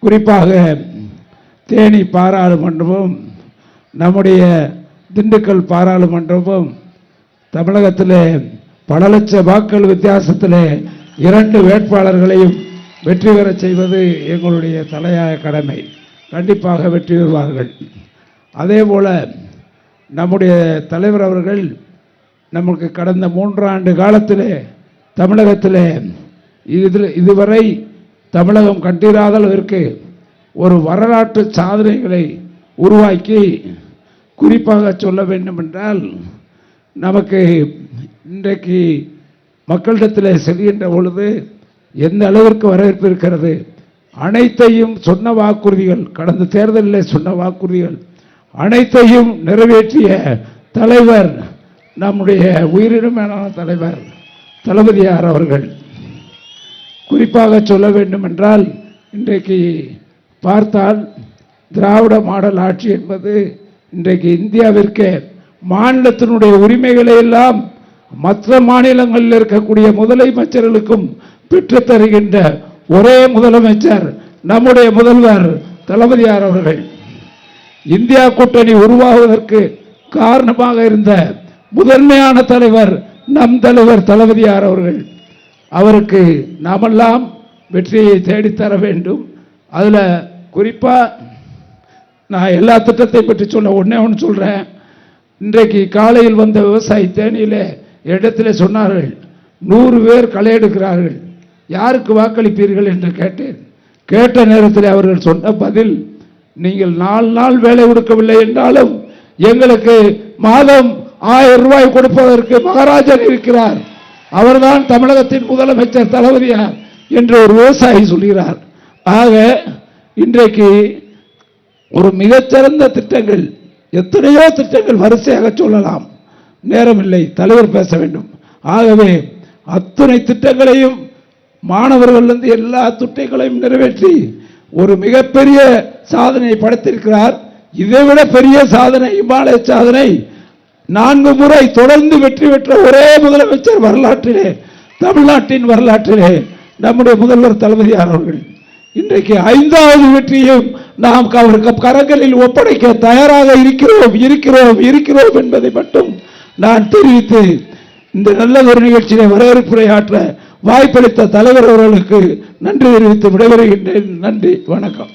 குறிப்பாக தேனி பாராளுமன்றமும் நம்முடைய திண்டுக்கல் பாராளுமன்றமும் தமிழகத்தில் பல லட்ச வாக்கள் வித்தியாசத்தில் இரண்டு வேட்பாளர்களையும் வெற்றி பெறச் செய்வது எங்களுடைய தலையாய கடமை. கண்டிப்பாக வெற்றி பெறுவார்கள். அதேபோல நம்முடைய தலைவர் அவர்கள் நமக்கு கடந்த மூன்றாண்டு காலத்தில் தமிழகத்திலே இதில் இதுவரை தமிழகம் கண்டிராத அளவிற்கு ஒரு வரலாற்று சாதனைகளை உருவாக்கி குறிப்பாக சொல்ல வேண்டும் என்றால் நமக்கு இன்றைக்கு மக்களிடத்தில் செல்கின்ற பொழுது எந்த அளவிற்கு வரவேற்பு இருக்கிறது? அனைத்தையும் சொன்ன வாக்குறுதிகள் கடந்த தேர்தலில் சொன்ன வாக்குறுதிகள் அனைத்தையும் நிறைவேற்றிய தலைவர் நம்முடைய உயிரினும் தலைவர் தளபதியார் அவர்கள். குறிப்பாக சொல்ல வேண்டும் என்றால் இன்றைக்கு பார்த்தால் திராவிட மாடல் ஆட்சி என்பது இன்றைக்கு இந்தியாவிற்கு மாநிலத்தினுடைய உரிமைகளை எல்லாம் மற்ற மாநிலங்களில் இருக்கக்கூடிய முதலமைச்சர்களுக்கும் பெற்று தருகின்ற ஒரே முதலமைச்சர் நம்முடைய முதல்வர் தளபதியார் அவர்கள். இந்தியா கூட்டணி உருவாவதற்கு காரணமாக இருந்த முதன்மையான தலைவர் நம் தலைவர் தளபதியார் அவர்கள். அவருக்கு நாமெல்லாம் வெற்றியை தேடித்தர வேண்டும். அதில் குறிப்பாக நான் எல்லா திட்டத்தை பற்றி சொன்ன ஒன்றே ஒன்று சொல்கிறேன் இன்றைக்கு காலையில் வந்த விவசாயி தேனியிலே இடத்துல சொன்னார்கள் நூறு பேர் களை எடுக்கிறார்கள் யாருக்கு வாக்களிப்பீர்கள் என்று கேட்டேன். கேட்ட நேரத்தில் அவர்கள் சொன்ன பதில் நீங்கள் நாலு நாள் வேலை கொடுக்கவில்லை என்றாலும் எங்களுக்கு மாதம் ஆயிரம் ரூபாய் கொடுப்பதற்கு மகாராஜன் இருக்கிறார். அவர்தான் தமிழகத்தின் முதலமைச்சர் தளபதியார் என்று ஒரு விவசாயி சொல்கிறார். ஆக இன்றைக்கு ஒரு மிகச்சிறந்த திட்டங்கள் எத்தனையோ திட்டங்கள் வரிசையாக சொல்லலாம். நேரமில்லை தலைவர் பேச வேண்டும். ஆகவே அத்தனை திட்டங்களையும் மாணவர்களிலிருந்து எல்லா திட்டங்களையும் நிறைவேற்றி ஒரு மிகப்பெரிய சாதனை படைத்திருக்கிறார். இதைவிட பெரிய சாதனை இமாலய சாதனை நான்கு முறை தொடர்ந்து வெற்றி பெற்ற ஒரே முதலமைச்சர் வரலாற்றிலே தமிழ்நாட்டின் வரலாற்றிலே நம்முடைய முதல்வர் தளபதியார் அவர்கள். இன்றைக்கு ஐந்தாவது வெற்றியும் நாம் அவருக்கு கரங்களில் ஒப்படைக்க தயாராக இருக்கிறோம் இருக்கிறோம் இருக்கிறோம் என்பதை மட்டும் நான் தெரிவித்து இந்த நல்ல ஒரு நிகழ்ச்சியிலே வரவேற்புரையாற்ற வாய்ப்பளித்த தலைவர் அவர்களுக்கு நன்றி தெரிவித்து விடைபெறுகின்றேன். நன்றி வணக்கம்.